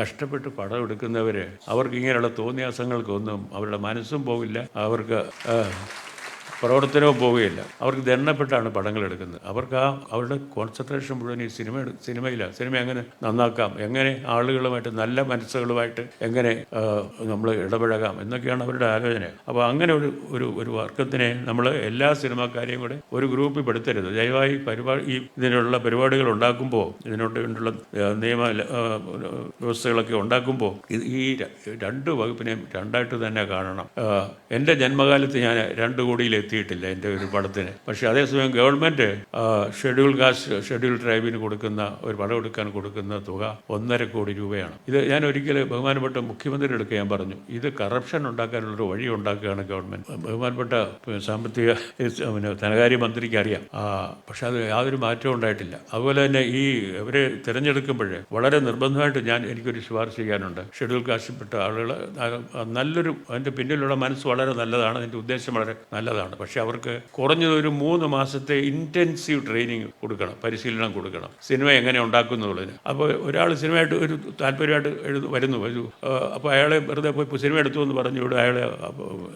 കഷ്ടപ്പെട്ട് പടം എടുക്കുന്നവർ അവർക്ക് ഇങ്ങനെയുള്ള തോന്നിയാസങ്ങൾക്കൊന്നും അവരുടെ മനസ്സും പോകില്ല അവർക്ക് പ്രവർത്തനവും പോവുകയില്ല. അവർക്ക് ദണ്ണപ്പെട്ടാണ് പടങ്ങൾ എടുക്കുന്നത് അവർക്ക് ആ അവരുടെ കോൺസെൻട്രേഷൻ മുഴുവൻ ഈ സിനിമ സിനിമയിലാണ് സിനിമ എങ്ങനെ നന്നാക്കാം? എങ്ങനെ ആളുകളുമായിട്ട് നല്ല മനസ്സുകളുമായിട്ട് എങ്ങനെ നമ്മൾ ഇടപഴകാം? എന്നൊക്കെയാണ് അവരുടെ ആലോചന. അപ്പോൾ അങ്ങനെ ഒരു ഒരു ഒരു വർക്കത്തിനെ നമ്മൾ എല്ലാ സിനിമാക്കാരെയും കൂടെ ഒരു ഗ്രൂപ്പിൽ പെടുത്തരുത്. ദയവായി പരിപാടി ഈ ഇതിനുള്ള പരിപാടികൾ ഉണ്ടാക്കുമ്പോൾ ഇതിനോട് വേണ്ടിയുള്ള നിയമ വ്യവസ്ഥകളൊക്കെ ഉണ്ടാക്കുമ്പോൾ ഈ രണ്ട് വകുപ്പിനെയും രണ്ടായിട്ട് തന്നെ കാണണം. എന്റെ ജന്മകാലത്ത് ഞാൻ രണ്ട് കോടിയിൽ എത്തിയിട്ടില്ല എന്റെ ഒരു പടത്തിന്. പക്ഷേ അതേസമയം ഗവൺമെന്റ് ഷെഡ്യൂൾ കാസ്റ്റ് ഷെഡ്യൂൾ ട്രൈബിന് കൊടുക്കുന്ന ഒരു പടം എടുക്കാൻ കൊടുക്കുന്ന തുക ഒന്നര കോടി രൂപയാണ്. ഇത് ഞാൻ ഒരിക്കൽ ബഹുമാനപ്പെട്ട മുഖ്യമന്ത്രിയുടെ അടുത്ത് ഞാൻ പറഞ്ഞു ഇത് കറപ്ഷൻ ഉണ്ടാക്കാനുള്ളൊരു വഴി ഉണ്ടാക്കുകയാണ് ഗവൺമെന്റ്. ബഹുമാനപ്പെട്ട സാമ്പത്തിക പിന്നെ ധനകാര്യ മന്ത്രിക്ക് അറിയാം പക്ഷേ അത് യാതൊരു മാറ്റവും ഉണ്ടായിട്ടില്ല. അതുപോലെ തന്നെ ഈ ഇവരെ തിരഞ്ഞെടുക്കുമ്പോൾ വളരെ നിർബന്ധമായിട്ട് ഞാൻ എനിക്കൊരു ശുപാർശ ചെയ്യാനുണ്ട്. ഷെഡ്യൂൾ കാസ്റ്റിൽപ്പെട്ട ആളുകൾ നല്ലൊരു അതിന്റെ പിന്നിലുള്ള മനസ്സ് വളരെ നല്ലതാണ്. അതിന്റെ ഉദ്ദേശം വളരെ നല്ലതാണ്. പക്ഷെ അവർക്ക് കുറഞ്ഞത് ഒരു മൂന്ന് മാസത്തെ ഇന്റൻസീവ് ട്രെയിനിങ് കൊടുക്കണം പരിശീലനം കൊടുക്കണം. സിനിമ എങ്ങനെ ഉണ്ടാക്കുന്നുള്ളതിന്. അപ്പോൾ ഒരാൾ സിനിമയായിട്ട് ഒരു താല്പര്യമായിട്ട് എഴുതു വരുന്നു. ഒരു അപ്പോൾ അയാളെ വെറുതെ പോയി സിനിമ എടുത്തു എന്ന് പറഞ്ഞു ഇവിടെ അയാളെ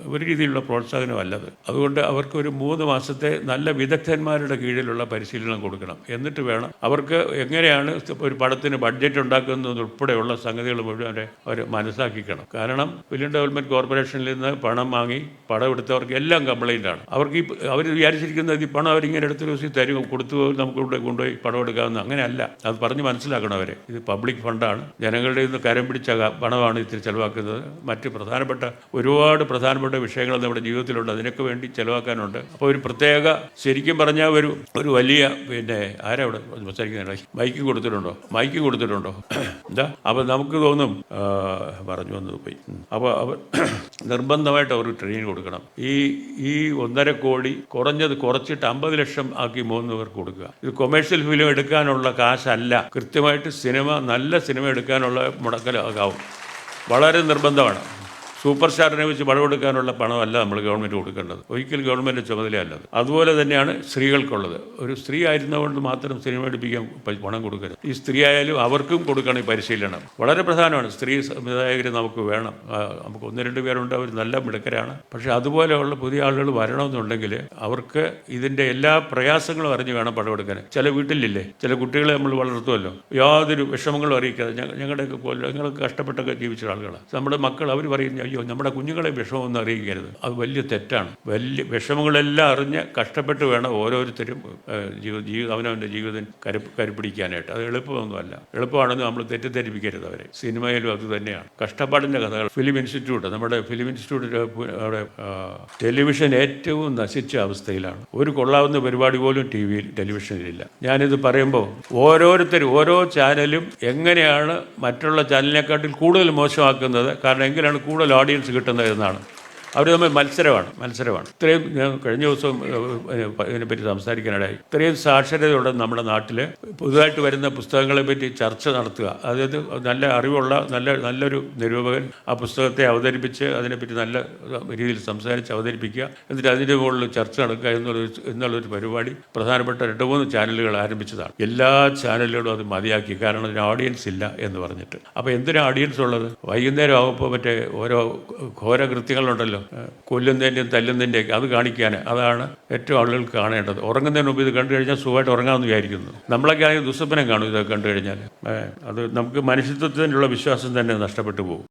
ഒരു രീതിയിലുള്ള പ്രോത്സാഹനമല്ലത്. അതുകൊണ്ട് അവർക്ക് ഒരു മൂന്ന് മാസത്തെ നല്ല വിദഗ്ധന്മാരുടെ കീഴിലുള്ള പരിശീലനം കൊടുക്കണം. എന്നിട്ട് വേണം അവർക്ക് എങ്ങനെയാണ് ഒരു പടത്തിന് ബഡ്ജറ്റ് ഉണ്ടാക്കുന്നത് ഉൾപ്പെടെയുള്ള സംഗതികൾ മുഴുവൻ അവരെ അവർ മനസ്സാക്കിക്കണം കാരണം ഫിലിം ഡെവലപ്മെന്റ് കോർപ്പറേഷനിൽ നിന്ന് പണം വാങ്ങി പടം എടുത്തവർക്ക് എല്ലാം കംപ്ലൈന്റ് ആണ് അവർക്ക് ഈ അവർ വിചാരിച്ചിരിക്കുന്നത് ഈ പണം അവരിങ്ങനെ എടുത്ത് ദിവസം തരും കൊടുത്തു നമുക്ക് ഇവിടെ കൊണ്ടുപോയി പണം എടുക്കാവുന്ന അങ്ങനെയല്ല. അത് പറഞ്ഞ് മനസ്സിലാക്കണം അവരെ. ഇത് പബ്ലിക് ഫണ്ടാണ്. ജനങ്ങളുടെ നിന്ന് കരം പിടിച്ച പണമാണ് ഇത്തിരി ചിലവാക്കുന്നത്. മറ്റ് പ്രധാനപ്പെട്ട ഒരുപാട് പ്രധാനപ്പെട്ട വിഷയങ്ങൾ നമ്മുടെ ജീവിതത്തിലുണ്ട്. അതിനൊക്കെ വേണ്ടി ചെലവാക്കാനുണ്ട്. അപ്പോൾ ഒരു പ്രത്യേക ശരിക്കും പറഞ്ഞാൽ ഒരു ഒരു വലിയ പിന്നെ ആരാ ഇവിടെ സംസാരിക്കുന്നുണ്ട് മൈക്ക് കൊടുത്തിട്ടുണ്ടോ? മൈക്ക് കൊടുത്തിട്ടുണ്ടോ? എന്താ? അപ്പോൾ നമുക്ക് തോന്നും പറഞ്ഞു വന്നത് പോയി. അപ്പോൾ അവർ നിർബന്ധമായിട്ട് അവർക്ക് ട്രെയിനിങ് കൊടുക്കണം. ഈ ഈ ഒന്നര കോടി കുറഞ്ഞത് കുറച്ചിട്ട് അമ്പത് ലക്ഷം ആക്കി മൂന്ന് പേർക്ക് കൊടുക്കുക. ഇത് കൊമേഴ്ഷ്യൽ ഫിലിം എടുക്കാനുള്ള കാശല്ല. കൃത്യമായിട്ട് സിനിമ നല്ല സിനിമ എടുക്കാനുള്ള മുടക്കലാകാവും വളരെ നിർബന്ധമാണ്. സൂപ്പർ സ്റ്റാറിനെ വെച്ച് പണം എടുക്കാനുള്ള പണമല്ല നമ്മൾ ഗവൺമെന്റ് കൊടുക്കേണ്ടത്. ഒരിക്കലും ഗവൺമെന്റ് ചുമതലയല്ലത്. അതുപോലെ തന്നെയാണ് സ്ത്രീകൾക്കുള്ളത്. ഒരു സ്ത്രീ ആയിരുന്നതുകൊണ്ട് മാത്രം സിനിമ എടുപ്പിക്കാൻ പണം കൊടുക്കരുത്. ഈ സ്ത്രീ ആയാലും അവർക്കും കൊടുക്കണം പരിശീലനം. വളരെ പ്രധാനമാണ്. സ്ത്രീ സംവിധായകർ നമുക്ക് വേണം. നമുക്ക് ഒന്ന് രണ്ട് പേരുണ്ട്. അവർ നല്ല മിടുക്കരാണ്. പക്ഷേ അതുപോലെയുള്ള പുതിയ ആളുകൾ വരണമെന്നുണ്ടെങ്കിൽ അവർക്ക് ഇതിന്റെ എല്ലാ പ്രയാസങ്ങളും അറിഞ്ഞ് വേണം പടമെടുക്കാൻ ചില വീട്ടിലില്ലേ? ചില കുട്ടികളെ നമ്മൾ വളർത്തുമല്ലോ. യാതൊരു വിഷമങ്ങളും അറിയിക്കാതെ ഞ- ഞങ്ങളുടെയൊക്കെ പോലെ ഞങ്ങൾ കഷ്ടപ്പെട്ടൊക്കെ ജീവിച്ച ആളുകളാണ്. നമ്മുടെ മക്കൾ അവർ പറയും അയ്യോ നമ്മുടെ കുഞ്ഞുങ്ങളെ വിഷമമൊന്നും അറിയിക്കരുത്. അത് വലിയ തെറ്റാണ്. വലിയ വിഷമങ്ങളെല്ലാം അറിഞ്ഞ് കഷ്ടപ്പെട്ട് വേണം ഓരോരുത്തരും ജീവിതം ജീവ ജീവ അവനവന്റെ ജീവിതം കരു കരുപ്പിടിക്കാനായിട്ട് അത് എളുപ്പമൊന്നുമല്ല. എളുപ്പമാണെന്ന് നമ്മൾ തെറ്റിദ്ധരിപ്പിക്കരുത് അവരെ. സിനിമയിലും അത് തന്നെയാണ്. കഷ്ടപ്പാടിന്റെ കഥകൾ. Film institute. നമ്മുടെ ഫിലിം ഇൻസ്റ്റിറ്റ്യൂട്ടിന്റെ അവിടെ ടെലിവിഷൻ ഏറ്റവും നശിച്ച അവസ്ഥയിലാണ്. ഒരു കൊള്ളാവുന്ന പരിപാടി പോലും ടി വിയിൽ ടെലിവിഷനിലില്ല ഞാനിത് പറയുമ്പോൾ ഓരോരുത്തരും ഓരോ ചാനലും എങ്ങനെയാണ് മറ്റുള്ള ചാനലിനെക്കാട്ടിൽ കൂടുതൽ മോശമാക്കുന്നത്? കാരണം എങ്ങനെയാണ് കൂടുതൽ ഓഡിയൻസ് കിട്ടുന്ന എന്നാണ് അവർ തമ്മിൽ മത്സരമാണ് മത്സരമാണ്. ഇത്രയും ഞാൻ കഴിഞ്ഞ ദിവസം ഇതിനെപ്പറ്റി സംസാരിക്കാനിടയായി. ഇത്രയും സാക്ഷരതയുള്ള നമ്മുടെ നാട്ടിൽ പുതുതായിട്ട് വരുന്ന പുസ്തകങ്ങളെ പറ്റി ചർച്ച നടത്തുക. അതായത് നല്ല അറിവുള്ള നല്ല നല്ലൊരു നിരൂപകൻ ആ പുസ്തകത്തെ അവതരിപ്പിച്ച് അതിനെപ്പറ്റി നല്ല രീതിയിൽ സംസാരിച്ച് അവതരിപ്പിക്കുക എന്നിട്ട് അതിന്റെ മുകളിൽ ചർച്ച നടക്കുക എന്നുള്ളൊരു എന്നുള്ളൊരു പരിപാടി പ്രധാനപ്പെട്ട രണ്ട് മൂന്ന് ചാനലുകൾ ആരംഭിച്ചതാണ്. എല്ലാ ചാനലുകളും അത് മതിയാക്കി. കാരണം അതിന് ഓഡിയൻസ് ഇല്ല എന്ന് പറഞ്ഞിട്ട്. അപ്പോൾ എന്തിനാണ് ഓഡിയൻസ് ഉള്ളത്? വൈകുന്നേരം ആകുമ്പോൾ മറ്റേ ഓരോ ഘോര ഏഹ് കൊല്ലുന്നതിന്റെയും തല്ലുന്നതിന്റെയൊക്കെ അത് കാണിക്കാൻ അതാണ് ഏറ്റവും ആളുകൾ കാണേണ്ടത്. ഉറങ്ങുന്നതിന് മുമ്പ് ഇത് കണ്ടു കഴിഞ്ഞാൽ സുഖമായിട്ട് ഉറങ്ങാമെന്ന് വിചാരിക്കുന്നു. നമ്മളൊക്കെ ആണെങ്കിൽ ദുസ്വപ്നം കാണും ഇതൊക്കെ കണ്ടു കഴിഞ്ഞാൽ. അത് നമുക്ക് മനുഷ്യത്വത്തിനുള്ള വിശ്വാസം തന്നെ നഷ്ടപ്പെട്ടു പോകും.